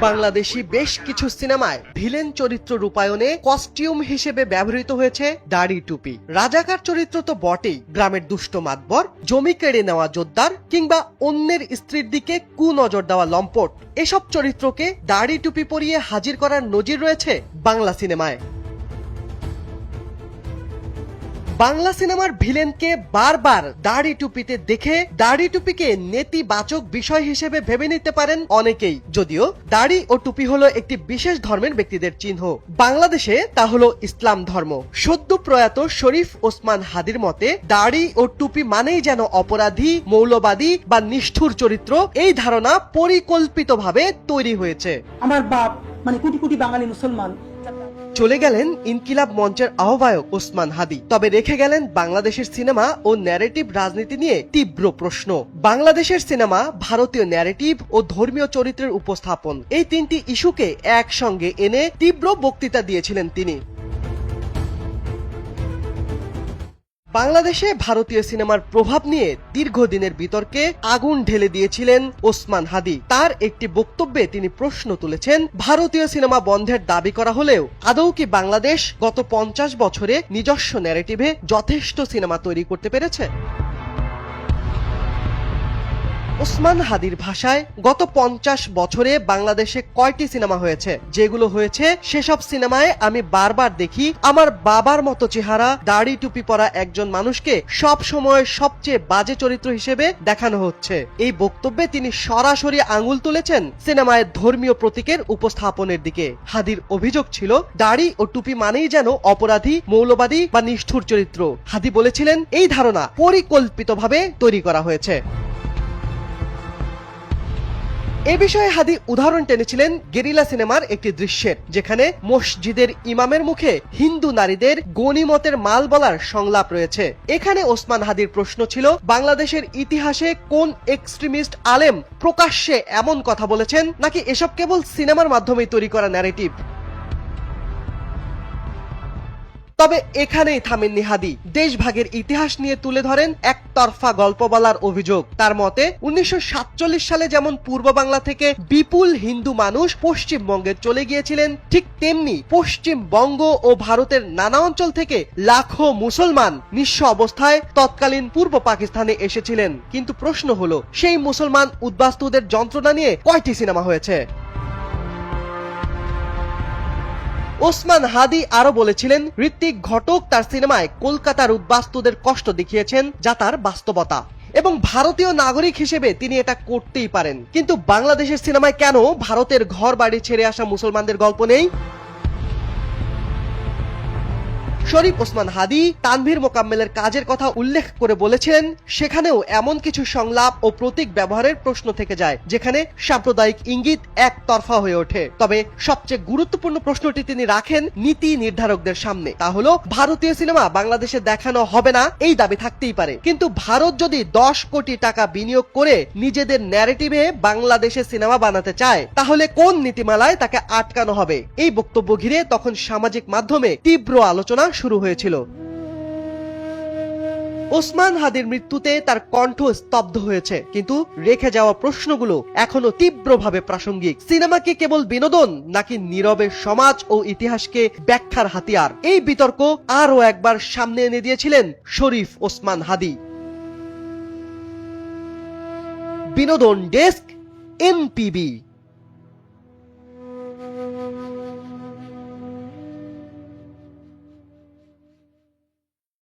বাংলাদেশি বেশ কিছু সিনেমায় ভিলেন চরিত্র রূপায়ণে কস্টিউম হিসেবে ব্যবহৃত হয়েছে দাড়ি টুপি। রাজাকার চরিত্র তো বটেই, গ্রামের দুষ্ট মাতবর, জমি কেড়ে নেওয়া যোদ্ধার কিংবা অন্যের স্ত্রীর দিকে কুনজর দেওয়া লম্পট। এসব চরিত্রকে দাড়ি টুপি পরিয়ে হাজির করার নজির রয়েছে বাংলা সিনেমায়। বাংলা সিনেমার ভিলেনকে বারবার দাড়ি টুপিতে দেখে দাড়ি টুপিকে নেতিবাচক বিষয় হিসেবে ভেবে নিতে পারেন অনেকেই। যদিও দাড়ি ও টুপি হলো একটি বিশেষ ধর্মের ব্যক্তিদের চিহ্ন। বাংলাদেশে তা হলো ইসলাম ধর্ম। সদ্য প্রয়াত শরীফ ওসমান হাদির মতে, দাড়ি ও টুপি মানেই যেন অপরাধী, মৌলবাদী বা নিষ্ঠুর চরিত্র। এই ধারণা পরিকল্পিতভাবে তৈরি হয়েছে। আমার বাপ মানে কোটি কোটি বাঙালি মুসলমান। চলে গেলেন ইনকিলাব মঞ্চের আহ্বায়ক ওসমান হাদি। তবে রেখে গেলেন বাংলাদেশের সিনেমা ও ন্যারেটিভ রাজনীতি নিয়ে তীব্র প্রশ্ন। বাংলাদেশের সিনেমা ভারতীয় ন্যারেটিভ ও ধর্মীয় চরিত্রের উপস্থাপন। এই তিনটি ইস্যুকে একসঙ্গে এনে তীব্র বক্তৃতা দিয়েছিলেন তিনি। বাংলাদেশে ভারতীয় সিনেমার প্রভাব নিয়ে দীর্ঘদিনের বিতর্কে আগুন ঢেলে দিয়েছিলেন ওসমান হাদি। তার একটি বক্তব্যে তিনি প্রশ্ন তুলেছেন, ভারতীয় সিনেমা বন্ধের দাবি করা হলেও আদৌ কি বাংলাদেশ গত পঞ্চাশ বছরে নিজস্ব ন্যারেটিভে যথেষ্ট সিনেমা তৈরি করতে পেরেছে? ওসমান হাদির ভাষায় গত পঞ্চাশ বছরে বাংলাদেশে কয়টি সিনেমা হয়েছে? যেগুলো হয়েছে, সেসব সিনেমায় আমি বারবার দেখি, আমার বাবার মতো চেহারা, দাড়ি টুপি পরা একজন মানুষকে সব সময় সবচেয়ে বাজে চরিত্র হিসেবে দেখানো হচ্ছে। এই বক্তব্যে তিনি সরাসরি আঙুল তুলেছেন সিনেমায় ধর্মীয় প্রতীকের উপস্থাপনের দিকে। হাদির অভিযোগ ছিল, দাড়ি ও টুপি মানেই যেন অপরাধী, মৌলবাদী বা নিষ্ঠুর চরিত্র। হাদি বলেছিলেন, এই ধারণা পরিকল্পিতভাবে তৈরি করা হয়েছে। এ বিষয়ে হাদি উদাহরণ টেনেছিলেন গেরিলা সিনেমার একটি দৃশ্যের, যেখানে মসজিদের ইমামের মুখে হিন্দু নারীদের গণিমতের মাল বলার সংলাপ রয়েছে। এখানে ওসমান হাদির প্রশ্ন ছিল, বাংলাদেশের ইতিহাসে কোন এক্সট্রিমিস্ট আলেম প্রকাশ্যে এমন কথা বলেছেন, নাকি এসব কেবল সিনেমার মাধ্যমেই তৈরি করা ন্যারেটিভ তবে এখানেই থামেননি হাদি দেশভাগের ইতিহাস নিয়ে তুলে ধরেন একতরফা গল্প বলার অভিযোগ। তার মতে, উনিশশো সাতচল্লিশ সালে যেমন পূর্ব বাংলা থেকে বিপুল হিন্দু মানুষ পশ্চিমবঙ্গে চলে গিয়েছিলেন, ঠিক তেমনি পশ্চিমবঙ্গ ও ভারতের নানা অঞ্চল থেকে লাখো মুসলমান নিঃস্ব অবস্থায় তৎকালীন পূর্ব পাকিস্তানে এসেছিলেন। কিন্তু প্রশ্ন হলো, সেই মুসলমান উদ্বাস্তুদের যন্ত্রণা নিয়ে কয়টি সিনেমা হয়েছে? ওসমান হাদি আরও বলেছিলেন ঋত্বিক ঘটক তার সিনেমায় কলকাতার উদ্বাস্তুদের কষ্ট দেখিয়েছেন যা তার বাস্তবতা। এবং ভারতীয় নাগরিক হিসেবে তিনি এটা করতেই পারেন। কিন্তু বাংলাদেশের সিনেমায় কেন ভারতের ঘর বাড়ি ছেড়ে আসা মুসলমানদের গল্প নেই? শরীফ ওসমান হাদি তানভীর মোকাম্মেলের কাজের কথা উল্লেখ করে বলেছিলেন, সেখানেও এমন কিছু সংলাপ ও প্রতীক ব্যবহারের প্রশ্ন থেকে যায়, যেখানে সাম্প্রদায়িক ইঙ্গিত একতরফা হয়ে ওঠে। তবে সবচেয়ে গুরুত্বপূর্ণ প্রশ্নটি তিনি রাখেন নীতি নির্ধারকদের সামনে। তা হলো, ভারতীয় সিনেমা বাংলাদেশে দেখানো হবে না, এই দাবি থাকতেই পারে। কিন্তু ভারত যদি দশ কোটি টাকা বিনিয়োগ করে নিজেদের ন্যারেটিভে বাংলাদেশে সিনেমা বানাতে চায়, তাহলে কোন নীতিমালায় তাকে আটকানো হবে? এই বক্তব্য ঘিরে তখন সামাজিক মাধ্যমে তীব্র আলোচনা শুরু হয়েছিল। ওসমান হাদির মৃত্যুতে তার কণ্ঠ স্তব্ধ হয়েছে, কিন্তু রেখে যাওয়া প্রশ্নগুলো এখনও তীব্রভাবে প্রাসঙ্গিক। সিনেমা কি কেবল বিনোদন, নাকি নীরবে সমাজ ও ইতিহাসকে ব্যাখ্যার হাতিয়ার? এই বিতর্ক আরও একবার সামনে এনে দিয়েছিলেন শরীফ ওসমান হাদি। বিনোদন ডেস্ক এমপিবি